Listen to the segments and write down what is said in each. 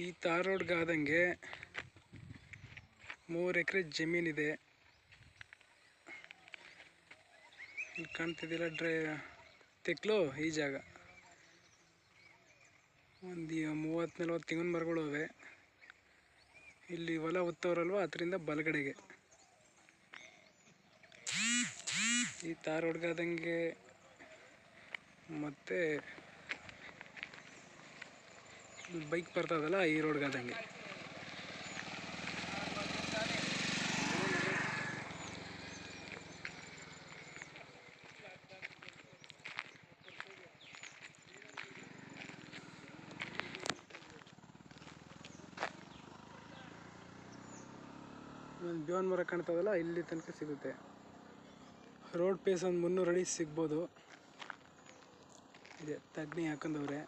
ಈ ತಾರ್ ರೋಡ್ಗೆ ಆದಂಗೆ ಮೂರು ಎಕರೆ ಜಮೀನಿದೆ ಕಾಣ್ತಿದ್ದಿಲ್ಲ ಡ್ರೈ ತೆಕ್ಲು ಈ ಜಾಗ. ಒಂದು ಮೂವತ್ತು ನಲ್ವತ್ತು ತೆಂಗಿನ ಮರಗಳು ಅವೆ ಇಲ್ಲಿ ಹೊಲ ಉತ್ತವ್ರಲ್ವ? ಅದರಿಂದ ಬಲಗಡೆಗೆ. ಈ ತಾರ್ ಹೊಡ್ಗಾದಂಗೆ ಮತ್ತೆ ಬೈಕ್ ಬರ್ತದಲ್ಲ, ಈ ರೋಡ್ಗಾದಂಗೆ ಒಂದು ಬೇವನ್ ಮರ ಕಾಣ್ತದಲ್ಲ, ಇಲ್ಲಿ ತನಕ ಸಿಗುತ್ತೆ. ರೋಡ್ ಪೇಸ್ ಒಂದು ಮುನ್ನೂರು ಅಡಿ ಸಿಗ್ಬೋದು. ಇದೆ, ತಗ್ನಿ ಹಾಕೊಂಡವ್ರೆ.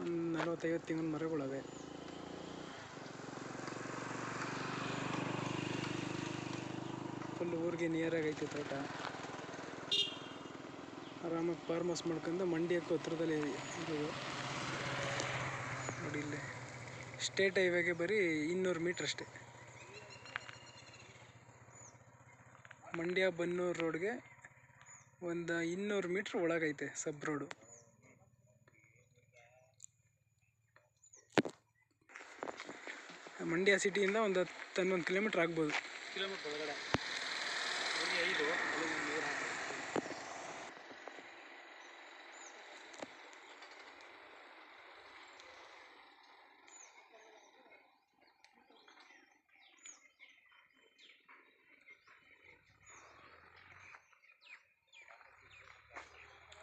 ಒಂದು ನಲವತ್ತೈವತ್ತು ತೆಂಗಿನ ಮರಗಳವೆ. ಫುಲ್ ಊರಿಗೆ ನಿಯರಾಗೈತೆ ತೋಟ. ಆರಾಮಾಗಿ ಫಾರ್ಮ್ ಹೌಸ್ ಮಾಡ್ಕೊಂಡು ಮಂಡ್ಯಕ್ಕೆ ಹತ್ರದಲ್ಲಿ ಇರೋದು. ನೋಡಿ ಇಲ್ಲಿ. ಸ್ಟೇಟ್ ಹೈವೇಗೆ ಬರೀ ಇನ್ನೂರು ಮೀಟ್ರ್ ಅಷ್ಟೇ. ಮಂಡ್ಯ ಬನ್ನೂರು ರೋಡ್ಗೆ ಒಂದು ಇನ್ನೂರು ಮೀಟ್ರ್ ಒಳಗೈತೆ ಸಬ್ ರೋಡು. ಮಂಡ್ಯ ಸಿಟಿಯಿಂದ ಒಂದು ಹತ್ತು ಹನ್ನೊಂದು ಕಿಲೋಮೀಟ್ರ್ ಆಗ್ಬೋದು. ಕಿಲೋಮೀಟ್ರ್ ಒಳಗಡೆ. ಐದು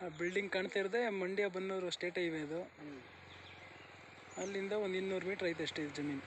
ಆ ಬಿಲ್ಡಿಂಗ್ ಕಾಣ್ತಾ ಇರದೆ ಮಂಡ್ಯ ಬನ್ನೂರು ಸ್ಟೇಟ್ ಹೈವೇ ಇದು ಅಲ್ಲಿಂದ ಒಂದು ಇನ್ನೂರು ಮೀಟ್ರ್ ಐತೆ ಅಷ್ಟೇ ಇದು ಜಮೀನು.